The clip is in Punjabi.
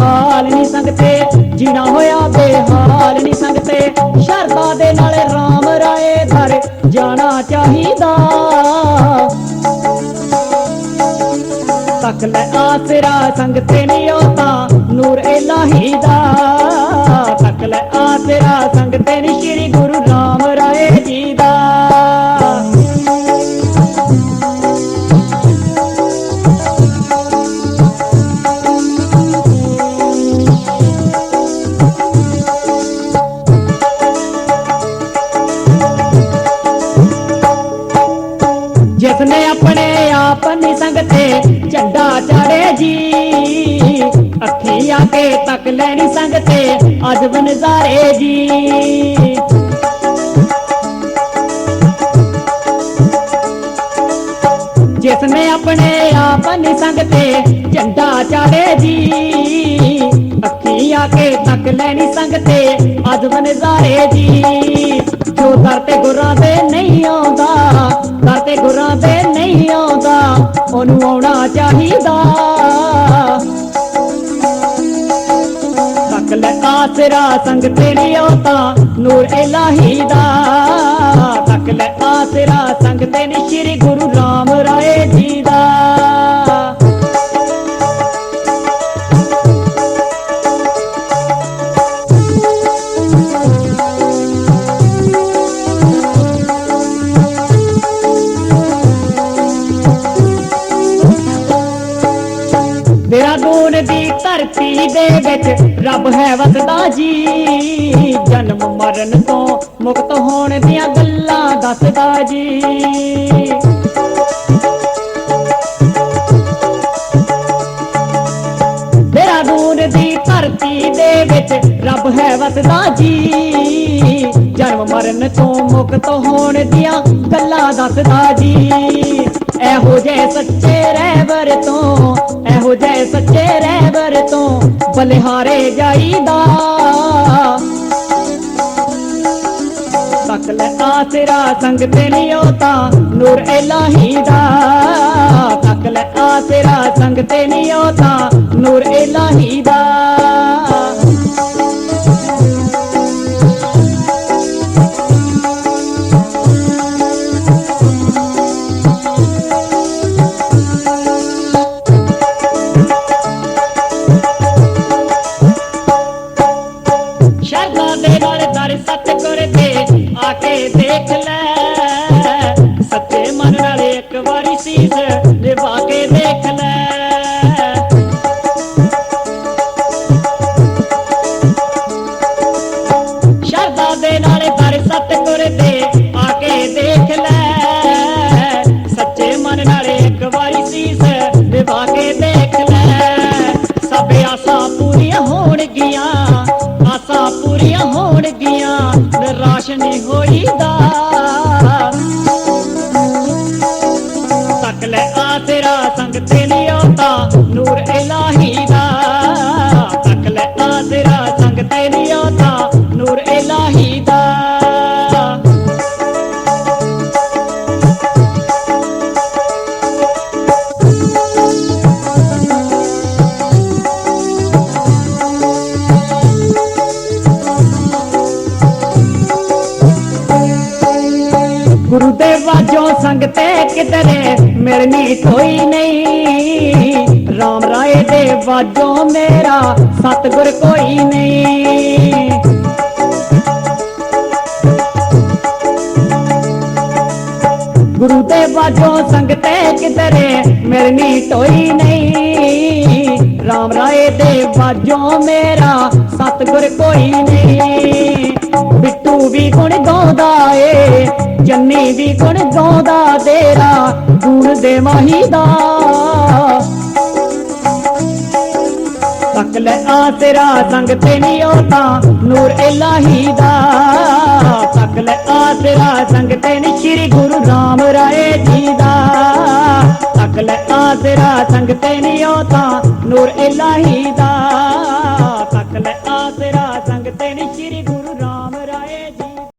ਹਾਲ ਨਹੀਂ ਸੰਗਤੇ, ਜੀਣਾ ਹੋਇਆ ਬੇਹਾਲ ਨਹੀਂ ਸੰਗਤੇ। ਸ਼ਰਦਾ ਦੇ ਨਾਲ ਰਾਮ ਰਾਏ ਦਰ ਜਾਣਾ ਚਾਹੀਦਾ। ਤੱਕ ਲੈ ਆਸਰਾ ਸੰਗਤੇ ਨਹੀਂ ਤਾਂ, ਨੂਰ ਇਲਾਹੀ ਦਾ ਤੱਕ ਲੈ ਆਸਰਾ ਸੰਗਤੇ ਨੀ ਸ਼੍ਰੀ ਗੁਰੂ ਸੰਗਤੇ ਝੰਡਾ ਚਾੜੇ ਜੀ? ਅੱਖੀ ਆ ਕੇ ਤੱਕ ਲੈਣੀ ਸੰਗਤੇ ਅਜਬ ਨਜ਼ਾਰੇ ਜੀ। ਜਿਸਨੇ ਆਪਣੇ ਆਪ ਨਹੀਂ ਸੰਗਤੇ ਝੰਡਾ ਚਾੜੇ ਜੀ, ਅੱਖੀ ਆ ਕੇ ਤੱਕ ਲੈਣੀ ਸੰਗਤੇ ਅਜਬ ਨਜ਼ਾਰੇ ਜੀ। ਜੋ ਦਰ ਤੇ ਗੁਰਾਂ ਦੇ ਨਹੀਂ ਆਉਂਦਾ, ਦਰ ਤੇ ਗੁਰਾਂ ਦੇ ਨਹੀਂ ਆਉਂਦਾ ਉਹਨੂੰ ਆਉਣਾ ਚਾਹੀਦਾ। ਤੱਕ ਲੈ ਆਸਰਾ ਸੰਗਤੇ ਨਹੀਂ ਆਉਂਦਾ ਨੂਰ ਇਲਾਹੀ ਦਾ ਤੱਕ ਲੈ ਆਸਰਾ ਸੰਗਤੇ ਨੀ ਸ਼੍ਰੀ ਧਰਤੀ ਦੇ ਵਿੱਚ ਰੱਬ ਹੈ ਵਸਦਾ ਜੀ। ਜਨਮ ਮਰਨ ਤੋਂ ਮੁਕਤ ਹੋਣ ਦੀਆਂ ਗੱਲਾਂ ਦੱਸਦਾ ਜੀ। ਦੇਹਰਾਦੂਨ ਦੀ ਧਰਤੀ ਦੇ ਵਿੱਚ ਰੱਬ ਹੈ ਵਸਦਾ ਜੀ। ਜਨਮ ਮਰਨ ਤੋਂ ਮੁਕਤ ਹੋਣ ਦੀਆਂ ਗੱਲਾਂ ਦੱਸਦਾ ਜੀ। ਇਹੋ ਜੇ ਸੱਚੇ ਬਲਿਹਾਰੇ ਜਾਈਦਾ। ਤੱਕ ਲੈ ਆਸਰਾ ਸੰਗਤੇ ਨਹੀਂ ਤਾਂ ਨੂਰ ਇਲਾਹੀ ਦਾ ਤੱਕ ਲੈ ਆਸਰਾ ਸੰਗਤੇ ਨਹੀਂ ਤਾਂ ਨੂਰ ਇਲਾਹੀ ਦਾ ਕੇ হরিদা ਗੁਰੂ ਦੇ ਵਾਜੋਂ ਸੰਗਤੇ ਕਿਧਰੇ ਮਿਲਣੀ ਕੋਈ ਨਹੀਂ। RAM ਰਾਏ ਦੇ ਵਾਜੋਂ ਮੇਰਾ ਸਤਗੁਰ ਕੋਈ ਨਹੀਂ। ਗੁਰੂ ਦੇ ਵਾਜੋਂ ਸੰਗਤੇ ਕਿਧਰੇ ਮਿਲਣੀ ਟੋਈ ਨਹੀਂ। RAM ਰਾਏ ਦੇ ਵਾਜੋਂ ਮੇਰਾ ਸਤਗੁਰ ਕੋਈ ਨਹੀਂ। ਬਿੱਟੂ ਵੀ ਗੁਣ ਗਾਉਂਦਾ ਏ ਜੰਨੀ ਵੀ ਗੁਣ ਗਾਉਂਦਾ ਤੇਰਾ, ਗੁਣ ਦੇ ਮਾਹੀ ਦਾ। ਤੱਕ ਲੈ ਆਸਰਾ ਸੰਗ ਤੇ ਨਹੀਂ ਤਾਂ ਨੂਰ ਇਲਾਹੀ ਦਾ। ਤੱਕ ਲੈ ਆਸਰਾ ਸੰਗ ਤੇ ਨੀ ਸ਼੍ਰੀ ਗੁਰੂ ਰਾਮ ਰਾਏ ਜੀ ਦਾ। ਤੱਕ ਲੈ ਆਸਰਾ ਸੰਗ ਤੇ ਨਹੀਂ ਤਾਂ ਨੂਰ ਇਲਾਹੀ ਦਾ।